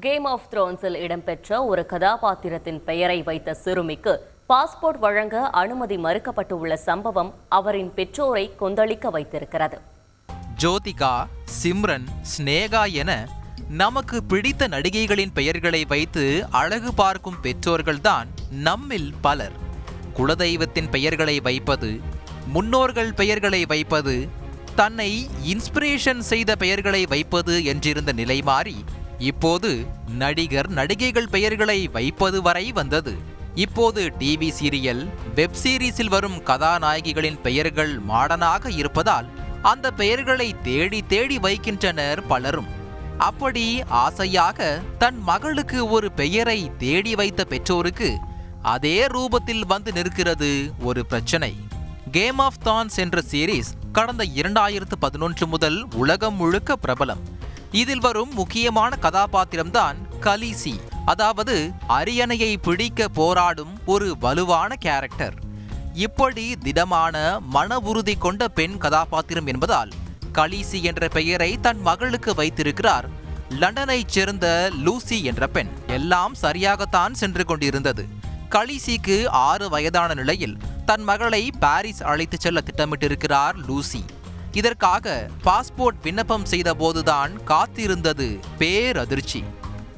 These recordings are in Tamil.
கேம் ஆஃப் த்ரோன்ஸில் இடம்பெற்ற ஒரு கதாபாத்திரத்தின் பெயரை வைத்த சிறுமிக்கு பாஸ்போர்ட் வழங்க அனுமதி மறுக்கப்பட்டுள்ள சம்பவம் அவரின் பெற்றோரை கொந்தளிக்க வைத்திருக்கிறது. ஜோதிகா சிம்ரன் ஸ்னேகா என நமக்கு பிடித்த நடிகைகளின் பெயர்களை வைத்து அழகு பார்க்கும் பெற்றோர்கள்தான் நம்மில் பலர். குலதெய்வத்தின் பெயர்களை வைப்பது முன்னோர்கள் பெயர்களை வைப்பது தன்னை இன்ஸ்பிரேஷன் செய்த பெயர்களை வைப்பது என்றிருந்த நிலை மாறி இப்போது நடிகர் நடிகைகள் பெயர்களை வைப்பது வரை வந்தது. இப்போது டிவி சீரியல் வெப் சீரிஸில் வரும் கதாநாயகிகளின் பெயர்கள் மாடனாக இருப்பதால் அந்த பெயர்களை தேடி தேடி வைக்கின்றனர் பலரும். அப்படி ஆசையாக தன் மகளுக்கு ஒரு பெயரை தேடி வைத்த பெற்றோருக்கு அதே ரூபத்தில் வந்து நிற்கிறது ஒரு பிரச்சனை. கேம் ஆஃப் தான்ஸ் என்ற சீரீஸ் கடந்த இரண்டாயிரத்து பதினொன்று முதல் உலகம் முழுக்க பிரபலம். இதில் வரும் முக்கியமான கதாபாத்திரம்தான் கலிசி. அதாவது அரியணையை பிடிக்க போராடும் ஒரு வலுவான கேரக்டர் இப்படி திடமான மன உறுதி கொண்ட பெண் கதாபாத்திரம் என்பதால் கலிசி என்ற பெயரை தன் மகளுக்கு வைத்திருக்கிறார். லண்டனைச் சேர்ந்த லூசி என்ற பெண். எல்லாம் சரியாகத்தான் சென்று கொண்டிருந்தது. கலிசிக்கு ஆறு வயதான நிலையில் தன் மகளை பாரிஸ் அழைத்துச் செல்ல திட்டமிட்டிருக்கிறார் லூசி. இதற்காக பாஸ்போர்ட் விண்ணப்பம் செய்த போதுதான் காத்திருந்தது பேரதிர்ச்சி.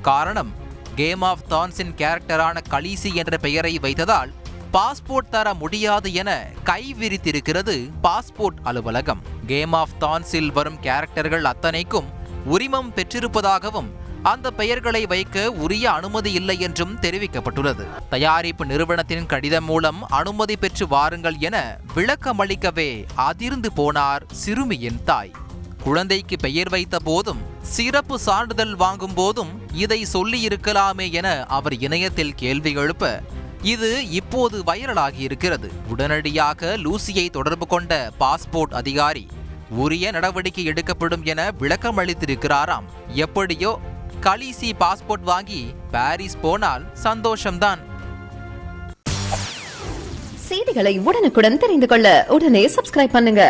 காரணம் கேம் ஆஃப் தான்ஸின் கேரக்டரான கலீசி என்ற பெயரை வைத்ததால் பாஸ்போர்ட் தர முடியாது என கைவிரித்திருக்கிறது பாஸ்போர்ட் அலுவலகம். கேம் ஆஃப் தான்ஸில் வரும் கேரக்டர்கள் அத்தனைக்கும் உரிமம் பெற்றிருப்பதாகவும் அந்த பெயர்களை வைக்க உரிய அனுமதி இல்லை என்றும் தெரிவிக்கப்பட்டுள்ளது. தயாரிப்பு நிறுவனத்தின் கடிதம் மூலம் அனுமதி பெற்று வாருங்கள் என விளக்கமளிக்கவே அதிர்ந்து போனார் சிறுமியின் தாய். குழந்தைக்கு பெயர் வைத்த போதும் சிறப்பு சான்றிதழ் வாங்கும் போதும் இதை சொல்லியிருக்கலாமே என அவர் இணையத்தில் கேள்வி எழுப்ப இது இப்போது வைரலாகி இருக்கிறது. உடனடியாக லூசியை தொடர்பு கொண்ட பாஸ்போர்ட் அதிகாரி உரிய நடவடிக்கை எடுக்கப்படும் என விளக்கம் அளித்திருக்கிறாராம் எப்படியோ கலீசி பாஸ்போர்ட் வாங்கி பாரிஸ் போனால் சந்தோஷம்தான். செய்திகளை உடனுக்குடன் தெரிந்து கொள்ள உடனே சப்ஸ்கிரைப் பண்ணுங்க.